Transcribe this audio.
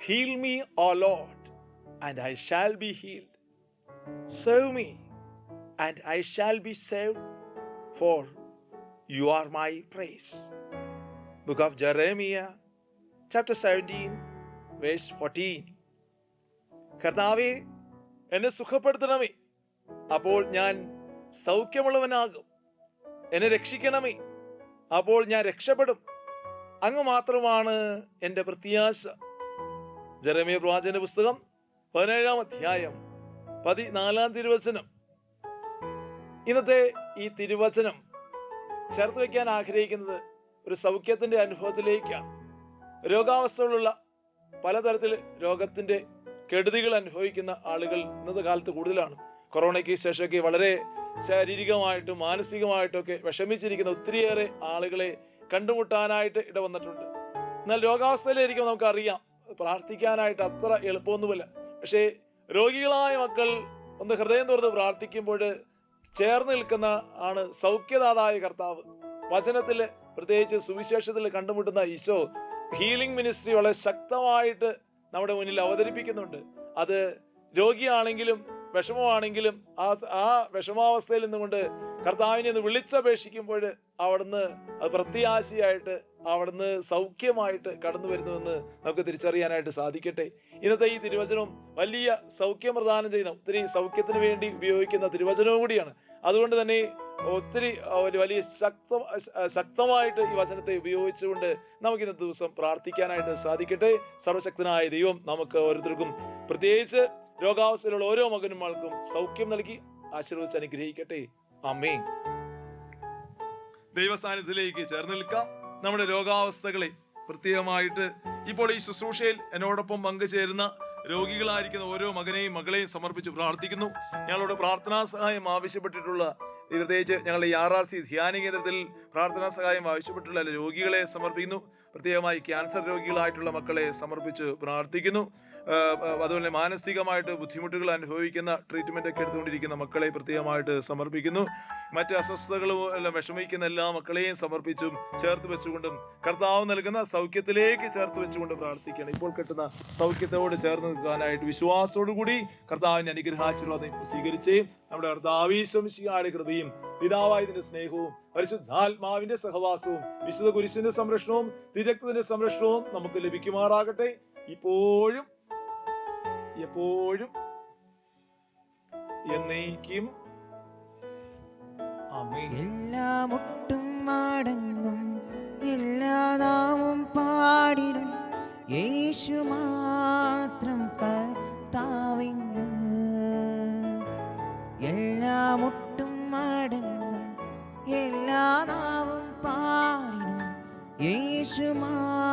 Heal me, O Lord, and I shall be healed. Save me, and I shall be saved, for you are my praise. Book of Jeremiah, chapter 17, verse 14. കർത്താവെ എന്നെ സുഖപ്പെടുത്തണമേ അപ്പോൾ ഞാൻ സൗഖ്യമുള്ളവനാകും എന്നെ രക്ഷിക്കണമേ അപ്പോൾ ഞാൻ രക്ഷപ്പെടും അങ്ങ് മാത്രമാണ് എന്റെ പ്രത്യാശ. ജെറമിയ പ്രവാചന്റെ പുസ്തകം പതിനേഴാം അധ്യായം പതിനാലാം തിരുവചനം. ഇന്നത്തെ ഈ തിരുവചനം ചേർത്ത് വയ്ക്കാൻ ആഗ്രഹിക്കുന്നത് ഒരു സൗഖ്യത്തിന്റെ അനുഭവത്തിലേക്കാണ്. രോഗാവസ്ഥകളുള്ള പലതരത്തിൽ രോഗത്തിന്റെ കെടുതികൾ അനുഭവിക്കുന്ന ആളുകൾ ഇന്നത്തെ കാലത്ത് കൂടുതലാണ്. കൊറോണയ്ക്ക് ശേഷമൊക്കെ വളരെ ശാരീരികമായിട്ടും മാനസികമായിട്ടും ഒക്കെ വിഷമിച്ചിരിക്കുന്ന ഒത്തിരിയേറെ ആളുകളെ കണ്ടുമുട്ടാനായിട്ട് ഇടവന്നിട്ടുണ്ട് എന്നാൽ രോഗാവസ്ഥയിലായിരിക്കും നമുക്കറിയാം. പ്രാർത്ഥിക്കാനായിട്ട് അത്ര എളുപ്പമൊന്നുമില്ല. പക്ഷേ രോഗികളായ മക്കൾ ഒന്ന് ഹൃദയം തുറന്ന് പ്രാർത്ഥിക്കുമ്പോൾ ചേർന്ന് നിൽക്കുന്ന ആണ് സൗഖ്യദാതായ കർത്താവ്. വചനത്തിൽ പ്രത്യേകിച്ച് സുവിശേഷത്തിൽ കണ്ടുമുട്ടുന്ന ഈശോ ഹീലിംഗ് മിനിസ്ട്രി വളരെ ശക്തമായിട്ട് നമ്മുടെ മുന്നിൽ അവതരിപ്പിക്കുന്നുണ്ട്. അത് രോഗിയാണെങ്കിലും വിഷമമാണെങ്കിലും ആ ആ വിഷമാവസ്ഥയിൽ നിന്നുകൊണ്ട് കർത്താവിനെ ഒന്ന് വിളിച്ചപേക്ഷിക്കുമ്പോൾ അവിടുന്ന് അത് പ്രത്യാശയായിട്ട് അവിടുന്ന് സൗഖ്യമായിട്ട് കടന്നു വരുന്നുവെന്ന് നമുക്ക് തിരിച്ചറിയാനായിട്ട് സാധിക്കട്ടെ. ഇന്നത്തെ ഈ തിരുവചനവും വലിയ സൗഖ്യം പ്രദാനം ചെയ്യുന്ന ഒത്തിരി സൗഖ്യത്തിന് വേണ്ടി ഉപയോഗിക്കുന്ന തിരുവചനവും കൂടിയാണ്. അതുകൊണ്ട് തന്നെ ഒത്തിരി ഒരു വലിയ ശക്ത ശക്തമായിട്ട് ഈ വചനത്തെ ഉപയോഗിച്ചുകൊണ്ട് നമുക്ക് ഇന്നത്തെ ദിവസം പ്രാർത്ഥിക്കാനായിട്ട് സാധിക്കട്ടെ. സർവശക്തനായ ദൈവം നമുക്ക് ഓരോരുത്തർക്കും പ്രത്യേകിച്ച് രോഗാവസ്ഥയിലുള്ള ഓരോ മകനും സൗഖ്യം നൽകി ആശീർവദിച്ച് അനുഗ്രഹിക്കട്ടെ. അമ്മേ ദൈവസ്ഥാനത്തിലേക്ക് ചേർന്ന് നിൽക്കാം. നമ്മുടെ രോഗാവസ്ഥകളെ പ്രത്യേകമായിട്ട് ഇപ്പോൾ ഈ ശുശ്രൂഷയിൽ എന്നോടൊപ്പം പങ്കുചേരുന്ന രോഗികളായിരിക്കുന്ന ഓരോ മകനെയും മകളെയും സമർപ്പിച്ച് പ്രാർത്ഥിക്കുന്നു. ഞങ്ങളോട് പ്രാർത്ഥനാ സഹായം ആവശ്യപ്പെട്ടിട്ടുള്ള പ്രത്യേകിച്ച് ഞങ്ങളുടെ ഈ ആർ ആർ സി ധ്യാന കേന്ദ്രത്തിൽ പ്രാർത്ഥനാ സഹായം ആവശ്യപ്പെട്ടുള്ള രോഗികളെ സമർപ്പിക്കുന്നു. പ്രത്യേകമായി ക്യാൻസർ രോഗികളായിട്ടുള്ള മക്കളെ സമർപ്പിച്ച് പ്രാർത്ഥിക്കുന്നു. അതുപോലെ മാനസികമായിട്ട് ബുദ്ധിമുട്ടുകൾ അനുഭവിക്കുന്ന ട്രീറ്റ്മെന്റ് ഒക്കെ എടുത്തുകൊണ്ടിരിക്കുന്ന മക്കളെ പ്രത്യേകമായിട്ട് സമർപ്പിക്കുന്നു. മറ്റ് അസ്വസ്ഥതകളും എല്ലാം വിഷമിക്കുന്ന എല്ലാ മക്കളെയും സമർപ്പിച്ചും ചേർത്ത് വെച്ചുകൊണ്ടും കർത്താവ് നൽകുന്ന സൗഖ്യത്തിലേക്ക് ചേർത്ത് വെച്ചുകൊണ്ട് പ്രാർത്ഥിക്കണം ഇപ്പോൾ കിട്ടുന്ന സൗഖ്യത്തോട് ചേർന്ന് നിൽക്കാനായിട്ട് വിശ്വാസത്തോടു കൂടി കർത്താവിന്റെ അനുഗ്രഹാശീർവാദം സ്വീകരിച്ചേ നമ്മുടെ കർത്താവീശ്വംശിയാടി കൃപയും പിതാവായതിന്റെ സ്നേഹവും പരിശുദ്ധാത്മാവിന്റെ സഹവാസവും വിശുദ്ധ കുരിശിന്റെ സംരക്ഷണവും തിരക്തത്തിന്റെ സംരക്ഷണവും നമുക്ക് ലഭിക്കുമാറാകട്ടെ. ഇപ്പോഴും എപ്പോഴും എന്നേക്കും എല്ലാം മുട്ടും മടങ്ങും എല്ലാ നാവും പാടിടും. യേശു മാത്രം കർത്താവിന്ന് എല്ലാ മുട്ടും മടങ്ങും എല്ലാ നാവും പാടിടും. യേശു മാത്രം